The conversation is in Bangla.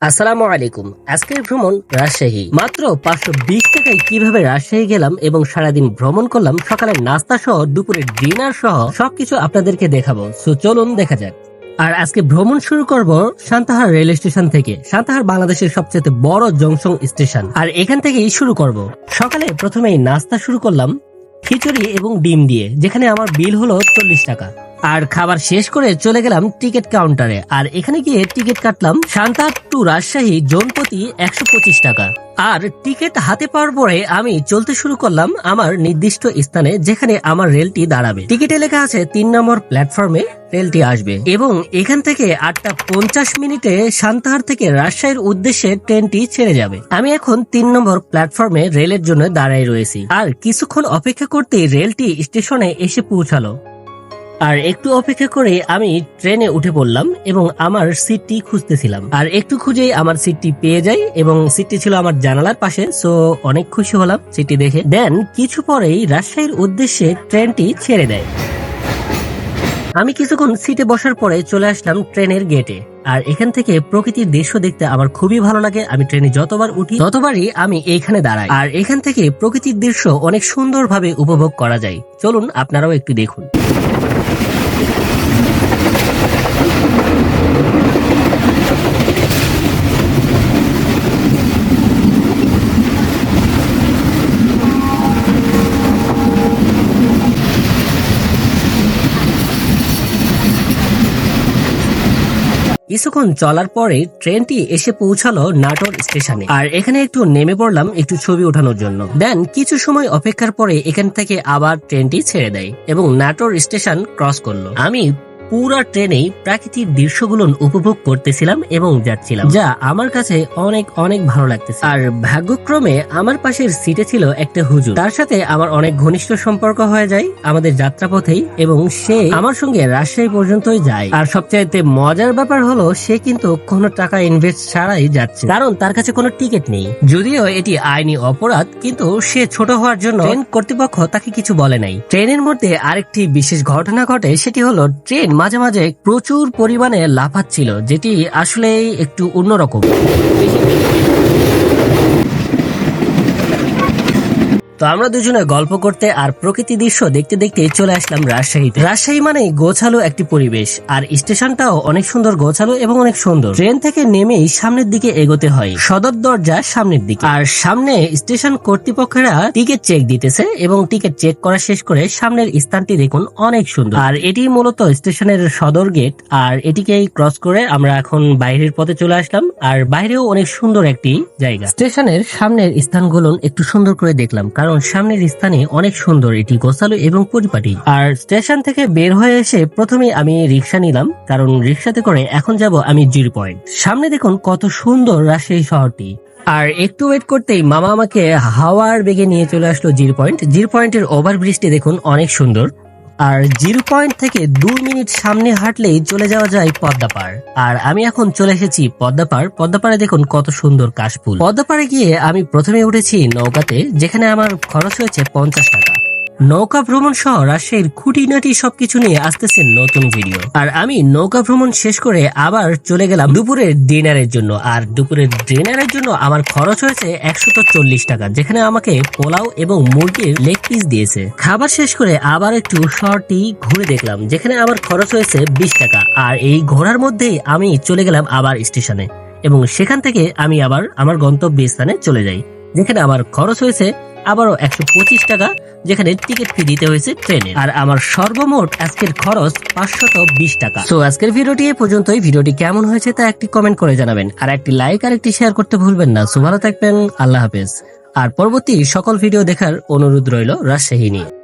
আসসালামু আলাইকুম। আজকের ভ্রমণ রাজশাহী। মাত্র পাঁচশো বিশ টাকায় কীভাবে রাজশাহী গেলাম এবং সারাদিন ভ্রমণ করলাম, সকালের নাস্তা সহ, দুপুরের ডিনার সহ, সবকিছু আপনাদেরকে দেখাবো। সো চলুন দেখা যাক। আর আজকে ভ্রমণ শুরু করব সান্তাহার রেল স্টেশন থেকে। সান্তাহার বাংলাদেশের সবচেয়ে বড় জংশন স্টেশন। আর এখান থেকেই শুরু করব। সকালে প্রথমেই নাস্তা শুরু করলাম খিচুড়ি এবং ডিম দিয়ে, যেখানে আমার বিল হলো চল্লিশ টাকা। আর খাবার শেষ করে চলে গেলাম টিকিট কাউন্টারে। আর এখানে গিয়ে টিকিট কাটলাম শান্তা টু রাজশাহী জোনপতি একশো পঁচিশ টাকা। আর টিকিট হাতে পাওয়ার পরে আমি চলতে শুরু করলাম আমার নির্দিষ্ট স্থানে যেখানে আমার রেলটি দাঁড়াবে। টিকিটে লেখা আছে, তিন নম্বর প্ল্যাটফর্মে রেলটি আসবে। এবং এখান থেকে আটটা পঞ্চাশ মিনিটে সান্তাহার থেকে রাজশাহীর উদ্দেশ্যে ট্রেনটি ছেড়ে যাবে। আমি এখন তিন নম্বর প্ল্যাটফর্মে রেলের জন্য দাঁড়াই রয়েছি। আর কিছুক্ষণ অপেক্ষা করতেই রেলটি স্টেশনে এসে পৌঁছালো। আর একটু অপেক্ষা করে আমি ট্রেনে উঠে পড়লাম এবং আমার সিটটি খুঁজতেছিলাম। আর একটু খুঁজেই আমার সিটটি পেয়ে যাই এবং সিটটি ছিল আমার জানালার পাশে, সো অনেক খুশি হলাম সিটটি দেখে। দেন কিছু পরেই রাজশাহীর উদ্দেশ্যে ট্রেনটি ছেড়ে দেয়। আমি কিছুক্ষণ সিটে বসার পরে চলে আসলাম ট্রেনের গেটে। আর এখান থেকে প্রকৃতির দৃশ্য দেখতে আমার খুবই ভালো লাগে। আমি ট্রেনে যতবার উঠি, ততবারই আমি এইখানে দাঁড়াই। আর এখান থেকে প্রকৃতির দৃশ্য অনেক সুন্দরভাবে উপভোগ করা যায়। চলুন আপনারাও একটু দেখুন। কিছুক্ষণ চলার পরে ট্রেনটি এসে পৌঁছালো নাটোর স্টেশনে। আর এখানে একটু নেমে পড়লাম একটু ছবি ওঠানোর জন্য। দেন কিছু সময় অপেক্ষার পরে এখান থেকে আবার ট্রেনটি ছেড়ে দেয় এবং নাটোর স্টেশন ক্রস করল। আমি পুরা ট্রেনেই প্রাকৃতিক দৃশ্যগুলো উপভোগ করতেছিলাম এবং যাচ্ছিলাম। যা আমার কাছে অনেক অনেক ভালো লাগতেছে। আর ভাগ্যক্রমে আমার পাশের সিটে ছিল একটা হুজুর। তার সাথে আমার অনেক ঘনিষ্ঠ সম্পর্ক হয়ে যায়, আমাদের যাত্রাপথেই এবং সে আমার সঙ্গে রাজশাহী পর্যন্তই যায়। আর সবচাইতে মজার ব্যাপার হলো, সে কিন্তু কোনো টাকা ইনভেস্ট ছাড়াই যাচ্ছে। কারণ তার কাছে কোনো টিকিট নেই। যদিও এটি আইনি অপরাধ, কিন্তু সে ছোট হওয়ার জন্য ট্রেন কর্তৃপক্ষ তাকে কিছু বলে নাই। ট্রেনের মধ্যে আরেকটি বিশেষ ঘটনা ঘটে, সেটি হলো ট্রেন মাঝে মাঝে প্রচুর পরিমাণে লাফাচ্ছিল যেটি আসলেই একটু অন্যরকম। তো আমরা দুজনে গল্প করতে আর প্রকৃতি দৃশ্য দেখতে দেখতে চলে আসলাম রাজশাহীতে। রাজশাহী মানে গোছালো একটি পরিবেশ, আর স্টেশনটাও অনেক সুন্দর গোছালো এবং অনেক সুন্দর। ট্রেন থেকে নেমেই সামনের দিকে এগোতে হয়, সদর দরজা সামনের দিকে। আর সামনে স্টেশন কর্তৃপক্ষেরা টিকিট চেক দিতেছে এবং টিকিট চেক করা শেষ করে সামনের স্থানটি দেখুন অনেক সুন্দর। আর এটি মূলত স্টেশনের সদর গেট আর এটিকেই ক্রস করে আমরা এখন বাইরের পথে চলে আসলাম, আর বাইরেও অনেক সুন্দর একটি জায়গা। স্টেশনের সামনের স্থানগুলো একটু সুন্দর করে দেখলাম, কারণ সামনের স্থানে অনেক সুন্দর এটি গোসালো এবং পরিপাটি আর স্টেশন থেকে বের হয়ে এসে প্রথমে আমি রিক্সা নিলাম, কারণ রিক্সাতে করে এখন যাব আমি জিরো পয়েন্ট। সামনে দেখুন কত সুন্দর রাজশাহী শহরটি। আর একটু ওয়েট করতেই মামা আমাকে হাওয়ার বেগে নিয়ে চলে আসলো জিরো পয়েন্ট। জিরো পয়েন্টের ওভার ব্রিজটি দেখুন অনেক সুন্দর। আর জিরো পয়েন্ট থেকে দু মিনিট সামনে হাঁটলেই চলে যাওয়া যায় পদ্মাপাড় আর আমি এখন চলে এসেছি পদ্মাপাড় পদ্মাপাড়ে দেখুন কত সুন্দর কাশফুল। পদ্মাপাড়ে গিয়ে আমি প্রথমে উঠেছি নৌকাতে, যেখানে আমার খরচ হয়েছে পঞ্চাশ টাকা। নৌকা ভ্রমণ সহ রাজশাহীর খুঁটিনাটি সবকিছু নিয়ে আসতেছে নতুন ভিডিও। আর আমি নৌকা ভ্রমণ শেষ করে আবার চলে গেলাম দুপুরের ডিনারের জন্য। আর দুপুরের ডিনারের জন্য আমার খরচ হয়েছে একশত চল্লিশ টাকা, যেখানে আমাকে পোলাও এবং মুরগির লেগ পিস দিয়েছে। খাবার শেষ করে আবার একটু শহরটি ঘুরে দেখলাম, যেখানে আমার খরচ হয়েছে বিশ টাকা। আর এই ঘোরার মধ্যেই আমি চলে গেলাম আবার স্টেশনে। এবং সেখান থেকে আমি আবার আমার গন্তব্য স্থানে চলে যাই, যেখানে আমার খরচ হয়েছে আবারও একশো পঁচিশ টাকা, যেখানে টিকিট ফি দিতে হয়েছে ট্রেনে। আর আমার সর্বমোট আজকের খরচ পাঁচশত বিশ টাকা। তো আজকের ভিডিওটি এ পর্যন্তই। ভিডিওটি কেমন হয়েছে তা একটি কমেন্ট করে জানাবেন। আর একটি লাইক আর একটি শেয়ার করতে ভুলবেন না। সো ভালো থাকবেন। আল্লাহ হাফেজ। আর পরবর্তী সকল ভিডিও দেখার অনুরোধ রইল রাজশাহী নিয়ে।